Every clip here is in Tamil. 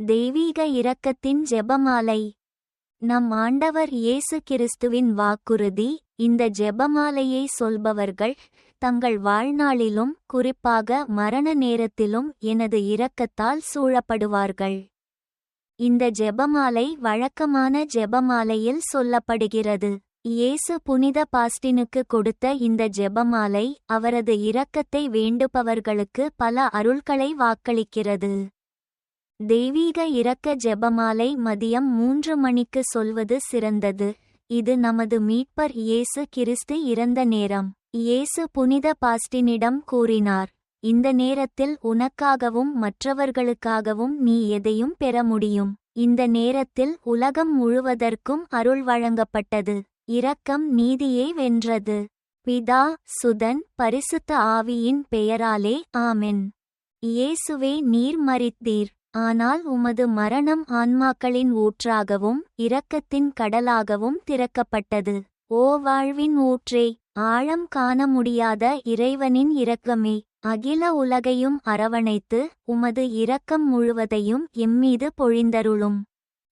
தெய்வீக இரக்கத்தின் ஜெபமாலை. நம் ஆண்டவர் இயேசு கிறிஸ்துவின் வாக்குறுதி இந்த ஜெபமாலையை சொல்பவர்கள் தங்கள் வாழ்நாளிலும் குறிப்பாக மரண நேரத்திலும் எனது இரக்கத்தால் சூழப்படுவார்கள். இந்த ஜெபமாலை வழக்கமான ஜெபமாலையில் சொல்லப்படுகிறது. இயேசு புனித பாஸ்டினுக்கு கொடுத்த இந்த ஜெபமாலை அவரது இரக்கத்தை வேண்டுபவர்களுக்கு பல அருள்களை வாக்களிக்கிறது. தெய்வீக இரக்க ஜெபமாலை மதியம் மூன்று மணிக்கு சொல்வது சிறந்தது. இது நமது மீட்பர் இயேசு கிறிஸ்து இறந்த நேரம். இயேசு புனித பாஸ்டினிடம் கூறினார் இந்த நேரத்தில் உனக்காகவும் மற்றவர்களுக்காகவும் நீ எதையும் பெற முடியும். இந்த நேரத்தில் உலகம் முழுவதற்கும் அருள் வழங்கப்பட்டது. இரக்கம் நீதியை வென்றது. பிதா சுதன் பரிசுத்த ஆவியின் பெயராலே ஆமென். இயேசுவே நீர் மறித்தீர் ஆனால் உமது மரணம் ஆன்மாக்களின் ஊற்றாகவும் இரக்கத்தின் கடலாகவும் திறக்கப்பட்டது. ஓ வாழ்வின் ஊற்றே ஆழம் காண முடியாத இறைவனின் இரக்கமே அகில உலகையும் அரவணைத்து உமது இரக்கம் முழுவதையும் எம்மீது பொழிந்தருளும்.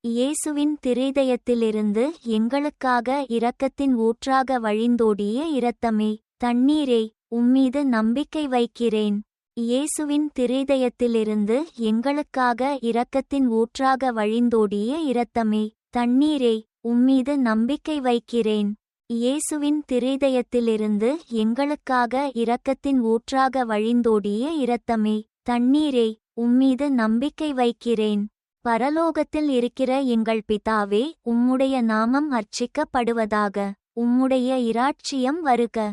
இயேசுவின் திரிதயத்திலிருந்து எங்களுக்காக இரக்கத்தின் ஊற்றாக வழிந்தோடிய இரத்தமே தண்ணீரே உம்மீது நம்பிக்கை வைக்கிறேன். இயேசுவின் திரிதயத்திலிருந்து எங்களுக்காக இரக்கத்தின் ஊற்றாக வழிந்தோடிய இரத்தமே தண்ணீரே உம்மீது நம்பிக்கை வைக்கிறேன். இயேசுவின் திரிதயத்திலிருந்து எங்களுக்காக இரக்கத்தின் ஊற்றாக வழிந்தோடிய இரத்தமே தண்ணீரே உம்மீது நம்பிக்கை வைக்கிறேன். பரலோகத்தில் இருக்கிற எங்கள் பிதாவே உம்முடைய நாமம் அர்ச்சிக்கப்படுவதாக உம்முடைய இராட்சியம் வருக.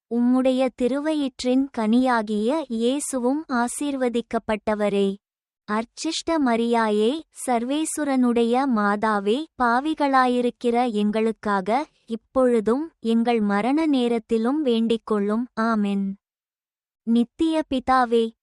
உம்முடைய திருவயிற்றின் கனியாகிய இயேசுவும் ஆசீர்வதிக்கப்பட்டவரே. அர்ச்சிஷ்ட மரியாயே சர்வேசுரனுடைய மாதாவே பாவிகளாயிருக்கிற எங்களுக்காக இப்பொழுதும் எங்கள் மரண நேரத்திலும் வேண்டிக்கொள்ளும். ஆமென். நித்திய பிதாவே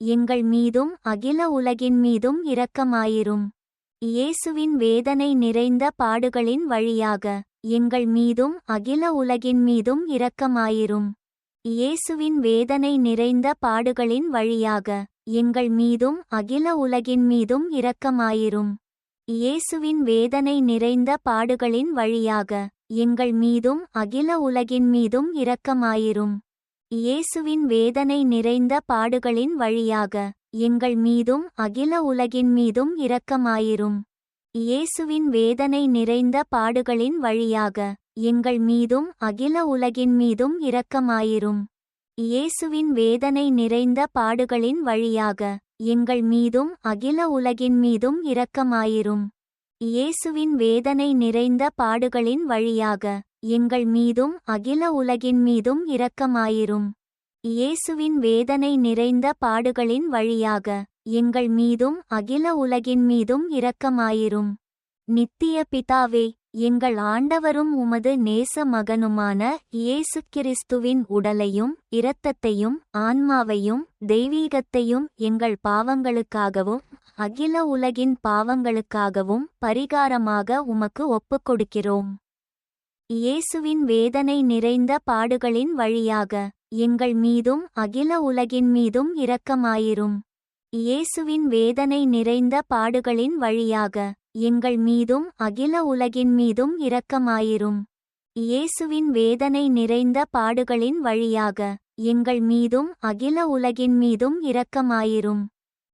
எங்கள் மீதும் அகில உலகின் மீதும் இரக்கமாயிரும். இயேசுவின் வேதனை நிறைந்த பாடுகளின் வழியாக எங்கள் மீதும் அகில உலகின் மீதும் இரக்கமாயிரும். இயேசுவின் வேதனை நிறைந்த பாடுகளின் வழியாக எங்கள் மீதும் அகில உலகின் மீதும் இரக்கமாயிரும். இயேசுவின் வேதனை நிறைந்த பாடுகளின் வழியாக எங்கள் மீதும் அகில உலகின் மீதும் இரக்கமாயிரும். இயேசுவின் வேதனை நிறைந்த பாடுகளின் வழியாக எங்கள் மீதும் அகில உலகின் மீதும் இரக்கமாயிரும். இயேசுவின் வேதனை நிறைந்த பாடுகளின் வழியாக எங்கள் மீதும் அகில உலகின் மீதும் இரக்கமாயிரும். இயேசுவின் வேதனை நிறைந்த பாடுகளின் வழியாக எங்கள் மீதும் அகில உலகின் மீதும் இரக்கமாயிரும். இயேசுவின் வேதனை நிறைந்த பாடுகளின் வழியாக எங்கள் மீதும் அகில உலகின் மீதும் இரக்கமாயிரும். இயேசுவின் வேதனை நிறைந்த பாடுகளின் வழியாக எங்கள் மீதும் அகில உலகின் மீதும் இரக்கமாயிரும். நித்திய பிதாவே எங்கள் ஆண்டவரும் உமது நேச மகனுமான இயேசு கிறிஸ்துவின் உடலையும் இரத்தத்தையும் ஆன்மாவையும் தெய்வீகத்தையும் எங்கள் பாவங்களுக்காகவும் அகில உலகின் பாவங்களுக்காகவும் பரிகாரமாக உமக்கு ஒப்புக் கொடுக்கிறோம் இயேசுவின் வேதனை நிறைந்த பாடுகளின் வழியாக எங்கள் மீதும் அகில உலகின் மீதும் இரக்கமாயிரும். இயேசுவின் வேதனை நிறைந்த பாடுகளின் வழியாக எங்கள் மீதும் அகில உலகின் மீதும் இரக்கமாயிரும். இயேசுவின் வேதனை நிறைந்த பாடுகளின் வழியாக எங்கள் மீதும் அகில உலகின் மீதும் இரக்கமாயிரும்.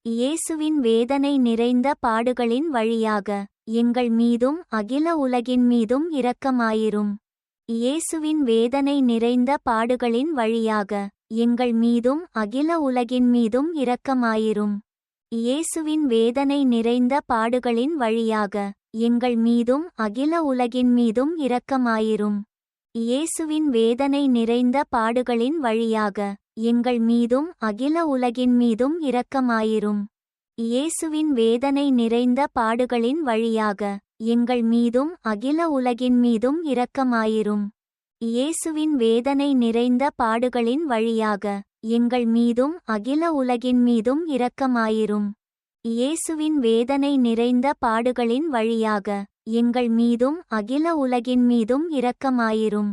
இயேசுவின் வேதனை நிறைந்த பாடுகளின் வழியாக எங்கள் மீதும் அகில உலகின் மீதும் இரக்கமாயிரும். இயேசுவின் வேதனை நிறைந்த பாடுகளின் வழியாக எங்கள் மீதும் அகில உலகின் மீதும் இரக்கமாயிரும். இயேசுவின் வேதனை நிறைந்த பாடுகளின் வழியாக எங்கள் மீதும் அகில உலகின் மீதும் இரக்கமாயிரும். இயேசுவின் வேதனை நிறைந்த பாடுகளின் வழியாக எங்கள் மீதும் அகில உலகின் மீதும் இரக்கமாயிரும். இயேசுவின் வேதனை நிறைந்த பாடுகளின் வழியாக எங்கள் மீதும் அகில உலகின் மீதும் இரக்கமாயிரும். இயேசுவின் வேதனை நிறைந்த பாடுகளின் வழியாக எங்கள் மீதும் அகில உலகின் மீதும் இரக்கமாயிரும். இயேசுவின் வேதனை நிறைந்த பாடுகளின் வழியாக எங்கள் மீதும் அகில உலகின் மீதும் இரக்கமாயிரும்.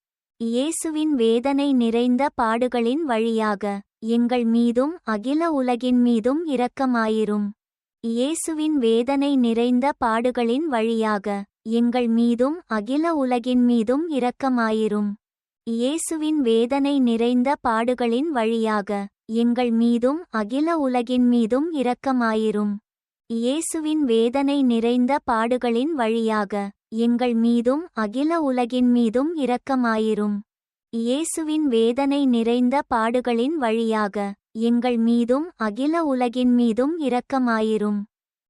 இயேசுவின் வேதனை நிறைந்த பாடுகளின் வழியாக எங்கள் மீதும் அகில உலகின் மீதும் இரக்கமாயிரும். இயேசுவின் வேதனை நிறைந்த பாடுகளின் வழியாக எங்கள் மீதும் அகில உலகின் மீதும் இரக்கமாயிரும். இயேசுவின் வேதனை நிறைந்த பாடுகளின் வழியாக எங்கள் மீதும் அகில உலகின் மீதும் இரக்கமாயிரும். இயேசுவின் வேதனை நிறைந்த பாடுகளின் வழியாக எங்கள் மீதும் அகில உலகின் மீதும் இரக்கமாயிரும். இயேசுவின் வேதனை நிறைந்த பாடுகளின் வழியாக எங்கள் மீதும் அகில உலகின் மீதும் இரக்கமாயிரும்.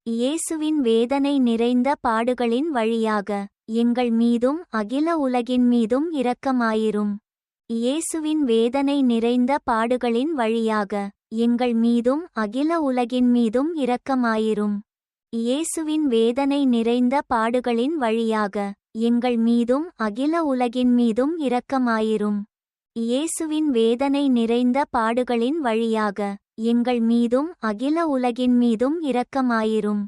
இயேசுவின் வேதனை நிறைந்த பாடுகளின் வழியாக எங்கள் மீதும் அகில உலகின் மீதும் இரக்கமாயிரும். இயேசுவின் வேதனை நிறைந்த பாடுகளின் வழியாக எங்கள் மீதும் அகில உலகின் மீதும் இரக்கமாயிரும். இயேசுவின் வேதனை நிறைந்த பாடுகளின் வழியாக எங்கள் மீதும் அகில உலகின் மீதும் இரக்கமாயிரும். இயேசுவின் வேதனை நிறைந்த பாடுகளின் வழியாக எங்கள் மீதும் அகில உலகின் மீதும் இரக்கமாயிரும்.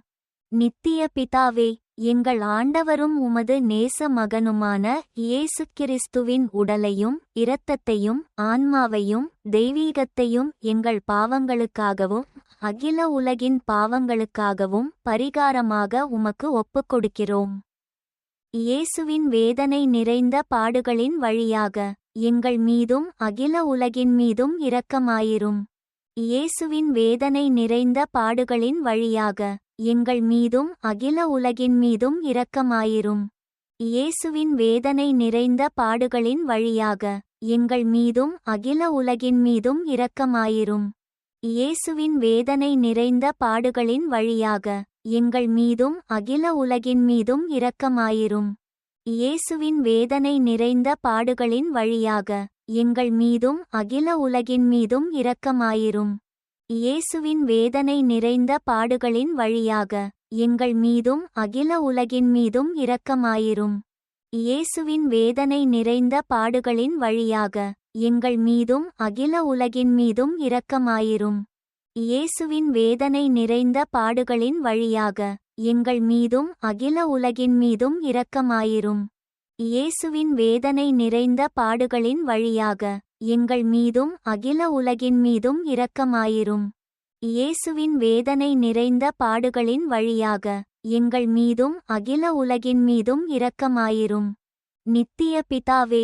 நித்திய பிதாவே எங்கள் ஆண்டவரும் உமது நேச மகனுமான இயேசு கிறிஸ்துவின் உடலையும் இரத்தத்தையும் ஆன்மாவையும் தெய்வீகத்தையும் எங்கள் பாவங்களுக்காகவும் அகில உலகின் பாவங்களுக்காகவும் பரிகாரமாக உமக்கு ஒப்புக்கொடுக்கிறோம். இயேசுவின் வேதனை நிறைந்த பாடுகளின் வழியாக எங்கள் மீதும் அகில உலகின் மீதும் இரக்கமாயிரும். இயேசுவின் வேதனை நிறைந்த பாடுகளின் வழியாக எங்கள் மீதும் அகில உலகின் மீதும் இரக்கமாயிரும். இயேசுவின் வேதனை நிறைந்த பாடுகளின் வழியாக எங்கள் மீதும் அகில உலகின் மீதும் இரக்கமாயிரும். இயேசுவின் வேதனை நிறைந்த பாடுகளின் வழியாக எங்கள் மீதும் அகில உலகின் மீதும் இரக்கமாயிரும். இயேசுவின் வேதனை நிறைந்த பாடுகளின் வழியாக எங்கள் மீதும் அகில உலகின் மீதும் இரக்கமாயிரும். இயேசுவின் வேதனை நிறைந்த பாடுகளின் வழியாக எங்கள் மீதும் அகில உலகின் மீதும் இரக்கமாயிரும். இயேசுவின் வேதனை நிறைந்த பாடுகளின் வழியாக எங்கள் மீதும் அகில உலகின் மீதும் இரக்கமாயிரும். இயேசுவின் வேதனை நிறைந்த பாடுகளின் வழியாக எங்கள் மீதும் அகில உலகின் மீதும் இரக்கமாயிரும். இயேசுவின் வேதனை நிறைந்த பாடுகளின் வழியாக எங்கள் மீதும் அகில உலகின் மீதும் இரக்கமாயிரும். இயேசுவின் வேதனை நிறைந்த பாடுகளின் வழியாக எங்கள் மீதும் அகில உலகின் மீதும் இரக்கமாயிரும். நித்திய பிதாவே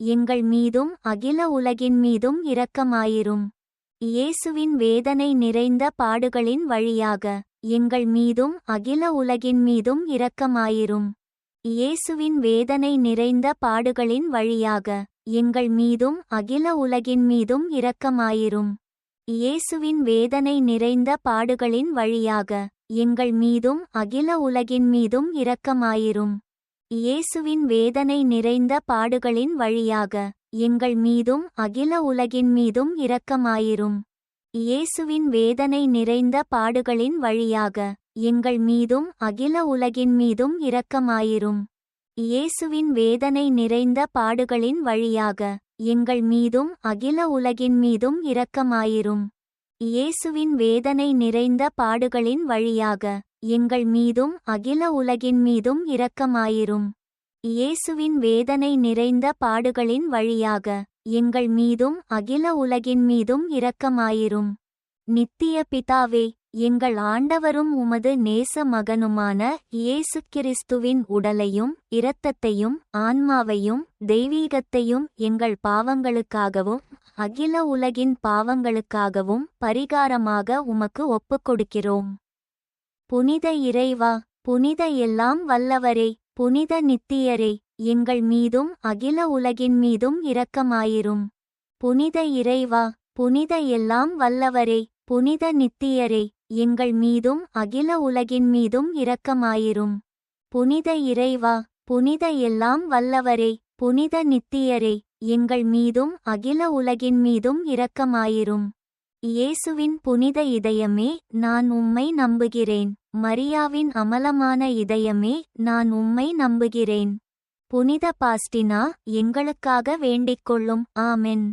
எங்கள் மீதும் அகில உலகின் மீதும் இரக்கமாயிரும். இயேசுவின் வேதனை நிறைந்த பாடுகளின் வழியாக எங்கள் மீதும் அகில உலகின் மீதும் இரக்கமாயிரும். இயேசுவின் வேதனை நிறைந்த பாடுகளின் வழியாக எங்கள் மீதும் அகில உலகின் மீதும் இரக்கமாயிரும். இயேசுவின் வேதனை நிறைந்த பாடுகளின் வழியாக எங்கள் மீதும் அகில உலகின் மீதும் இரக்கமாயிரும். இயேசுவின் வேதனை நிறைந்த பாடுகளின் வழியாக எங்கள் மீதும் அகில உலகின் மீதும் இரக்கமாயிரும். இயேசுவின் வேதனை நிறைந்த பாடுகளின் வழியாக எங்கள் மீதும் அகில உலகின் மீதும் இரக்கமாயிரும். இயேசுவின் வேதனை நிறைந்த பாடுகளின் வழியாக எங்கள் மீதும் அகில உலகின் மீதும் இரக்கமாயிரும். இயேசுவின் வேதனை நிறைந்த பாடுகளின் வழியாக எங்கள் மீதும் அகில உலகின் மீதும் இரக்கமாயிரும். இயேசுவின் வேதனை நிறைந்த பாடுகளின் வழியாக எங்கள் மீதும் அகில உலகின் மீதும் இரக்கமாயிரும். நித்திய பிதாவே எங்கள் ஆண்டவரும் உமது நேச மகனுமான இயேசு கிறிஸ்துவின் உடலையும் இரத்தத்தையும் ஆன்மாவையும் தெய்வீகத்தையும் எங்கள் பாவங்களுக்காகவும் அகில உலகின் பாவங்களுக்காகவும் பரிகாரமாக உமக்கு ஒப்புக்கொடுக்கிறோம். புனித இறைவா புனித எல்லாம் வல்லவரே புனித நித்தியரே எங்கள் மீதும் அகில உலகின் மீதும் இரக்கமாயிரும். புனித இறைவா புனித எல்லாம் வல்லவரே புனித நித்தியரே எங்கள் மீதும் அகில உலகின் மீதும் இரக்கமாயிரும். புனித இறைவா புனித எல்லாம் வல்லவரே புனித நித்தியரே எங்கள் மீதும் அகில உலகின் மீதும் இரக்கமாயிரும். இயேசுவின் புனித இதயமே நான் உம்மை நம்புகிறேன். மரியாவின் அமலமான இதயமே நான் உம்மை நம்புகிறேன். புனித பாஸ்டினா எங்களுக்காக வேண்டிக் கொள்ளும் ஆமென்.